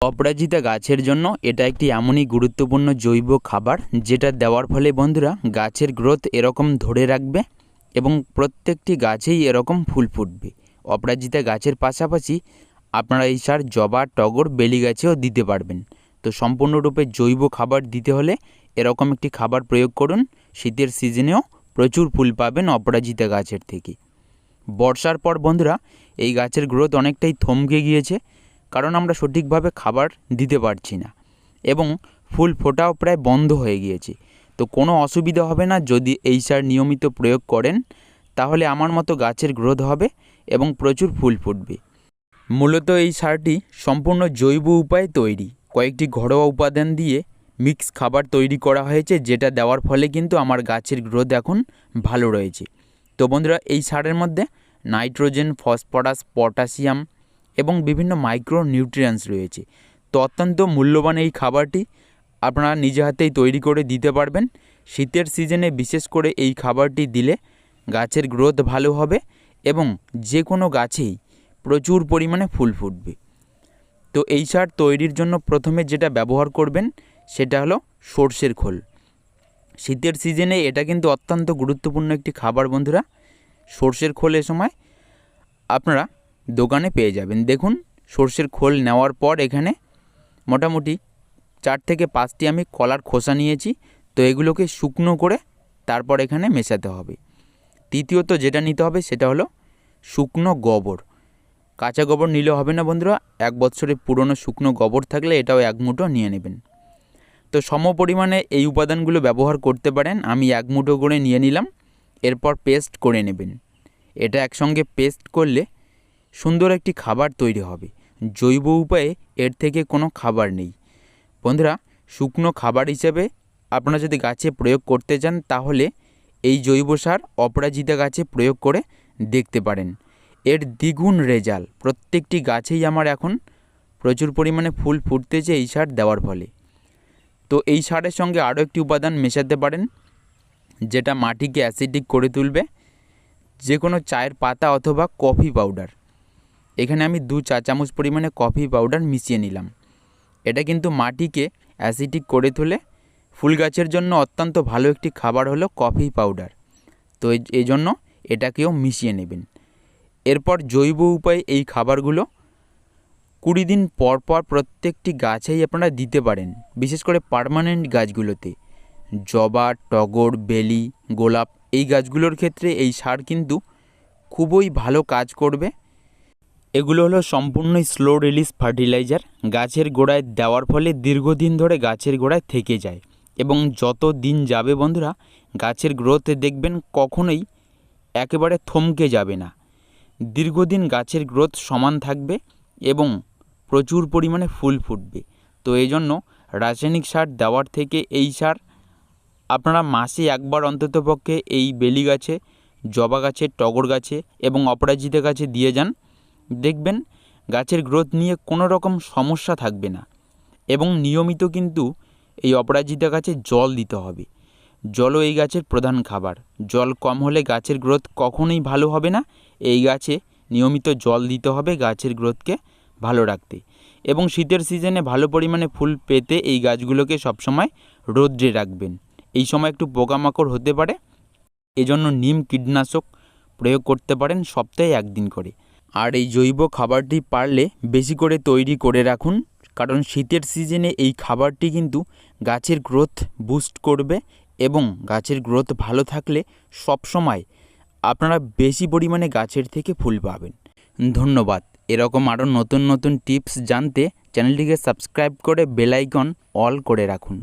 অপরাজিতা গাছের জন্য এটা একটি এমনই গুরুত্বপূর্ণ জৈব খাবার যেটা দেওয়ার ফলে বন্ধুরা গাছের গ্রোথ এরকম ধরে রাখবে এবং প্রত্যেকটি গাছেই এরকম ফুল ফুটবে। অপরাজিতা গাছের পাশাপাশি আপনারা এই সার জবা, টগর বেলি গাছেও দিতে পারবেন। তো সম্পূর্ণরূপে জৈব খাবার দিতে হলে এরকম একটি খাবার প্রয়োগ করুন। শীতের সিজনেও প্রচুর ফুল পাবেন অপরাজিতা গাছের থেকে। বর্ষার পর বন্ধুরা এই গাছের গ্রোথ অনেকটাই থমকে গিয়েছে। কারণ আমরা সঠিকভাবে খাবার দিতে পারছি না। এবং ফুল ফোটাও প্রায় বন্ধ হয়ে গিয়েছে। তো কোনো অসুবিধা হবে না যদি এই সার নিয়মিত প্রয়োগ করেন, তাহলে আমার মতো গাছের গ্রোথ হবে এবং প্রচুর ফুল ফুটবে। মূলত এই সারটি সম্পূর্ণ জৈব উপায়ে তৈরি। কয়েকটি ঘরোয়া উপাদান দিয়ে মিক্স খাবার তৈরি করা হয়েছে, যেটা দেওয়ার ফলে কিন্তু আমার গাছের গ্রোথ এখন ভালো রয়েছে। তো বন্ধুরা, এই সারের মধ্যে নাইট্রোজেন, ফসফরাস, পটাশিয়াম এবং বিভিন্ন মাইক্রো নিউট্রিয়েন্টস রয়েছে। তো অত্যন্ত মূল্যবান এই খাবারটি আপনারা নিজে হাতেই তৈরি করে দিতে পারবেন। শীতের সিজনে বিশেষ করে এই খাবারটি দিলে গাছের গ্রোথ ভালো হবে এবং যে কোনো গাছেই প্রচুর পরিমাণে ফুল ফুটবে। তো এই সার তৈরির জন্য প্রথমে যেটা ব্যবহার করবেন সেটা হলো সর্ষের খোল। শীতের সিজনে এটা কিন্তু অত্যন্ত গুরুত্বপূর্ণ একটি খাবার বন্ধুরা। সর্ষের খোল এ সময় আপনারা দোকানে পেয়ে যাবেন। দেখুন, সর্ষের খোল নেওয়ার পর এখানে মোটামুটি চার থেকে পাঁচটি আমি কলার খোসা নিয়েছি। তো এগুলোকে শুকনো করে তারপর এখানে মেশাতে হবে। তৃতীয়ত যেটা নিতে হবে সেটা হলো শুকনো গোবর। কাঁচা গোবর নিলে হবে না বন্ধুরা, এক বছরের পুরনো শুকনো গোবর থাকলে এটাও এক মুঠো নিয়ে নেবেন। তো সম পরিমাণে এই উপাদানগুলো ব্যবহার করতে পারেন, আমি এক মুঠো করে নিয়ে নিলাম, এরপর পেস্ট করে নেবেন। এটা একসঙ্গে পেস্ট করলে সুন্দর একটি খাবার তৈরি হবে। জৈব উপায়ে এর থেকে কোনো খাবার নেই। বন্ধুরা, শুকনো খাবার হিসেবে আপনারা যদি গাছে প্রয়োগ করতে চান, তাহলে এই জৈব সার অপরাজিতা গাছে প্রয়োগ করে দেখতে পারেন। এর দ্বিগুণ রেজাল প্রত্যেকটি গাছেই আমার এখন প্রচুর পরিমাণে ফুল ফুটতেছে এই সার দেওয়ার ফলে। তো এই সারের সঙ্গে আরও একটি উপাদান মেশাতে পারেন, যেটা মাটিকে অ্যাসিডিক করে তুলবে। যে কোনো চায়ের পাতা অথবা কফি পাউডার। এখানে আমি দু চা চামচ পরিমাণে কফি পাউডার মিশিয়ে নিলাম। এটা কিন্তু মাটিকে অ্যাসিডিক করে তোলে। ফুল গাছের জন্য অত্যন্ত ভালো একটি খাবার হলো কফি পাউডার। তো এই- জন্য এটাকেও মিশিয়ে নেবেন। এরপর জৈব উপায়ে এই খাবারগুলো কুড়ি দিন পর পর প্রত্যেকটি গাছেই আপনারা দিতে পারেন, বিশেষ করে পার্মানেন্ট গাছগুলোতে। জবা, টগর, বেলি, গোলাপ এই গাছগুলোর ক্ষেত্রে এই সার কিন্তু খুবই ভালো কাজ করবে। এগুলো হলো সম্পূর্ণই স্লো রিলিজ ফার্টিলাইজার গাছের গোড়ায় দেওয়ার ফলে দীর্ঘদিন ধরে গাছের গোড়ায় থেকে যায়। এবং যত দিন যাবে বন্ধুরা, গাছের গ্রোথে দেখবেন কখনোই একেবারে থমকে যাবে না। দীর্ঘদিন গাছের গ্রোথ সমান থাকবে এবং প্রচুর পরিমাণে ফুল ফুটবে। তো এই জন্য রাসায়নিক সার দেওয়ার থেকে এই সার আপনারা মাসে একবার অন্ততপক্ষে এই বেলি গাছে, জবা গাছে, টগর গাছে এবং অপরাজিতা গাছে দিয়ে যান। দেখবেন গাছের গ্রোথ নিয়ে কোনো রকম সমস্যা থাকবে না। এবং নিয়মিত কিন্তু এই অপরাজিতা গাছে জল দিতে হবে। জলও এই গাছের প্রধান খাবার। জল কম হলে গাছের গ্রোথ কখনোই ভালো হবে না। এই গাছে নিয়মিত জল দিতে হবে গাছের গ্রোথকে ভালো রাখতে। এবং শীতের সিজনে ভালো পরিমাণে ফুল পেতে এই গাছগুলোকে সবসময় রোদ্রে রাখবেন। এই সময় একটু পোকামাকড় হতে পারে। এজন্য নিম কীটনাশক প্রয়োগ করতে পারেন সপ্তাহে একদিন করে। আর এই জৈব খাবারটি পারলে বেশি করে তৈরি করে রাখুন, কারণ শীতের সিজনে এই খাবারটি কিন্তু গাছের গ্রোথ বুস্ট করবে এবং গাছের গ্রোথ ভালো থাকলে সবসময় আপনারা বেশি পরিমাণে গাছের থেকে ফুল পাবেন। ধন্যবাদ। এরকম আরও নতুন নতুন টিপস জানতে চ্যানেলটিকে সাবস্ক্রাইব করে বেলাইকন অল করে রাখুন।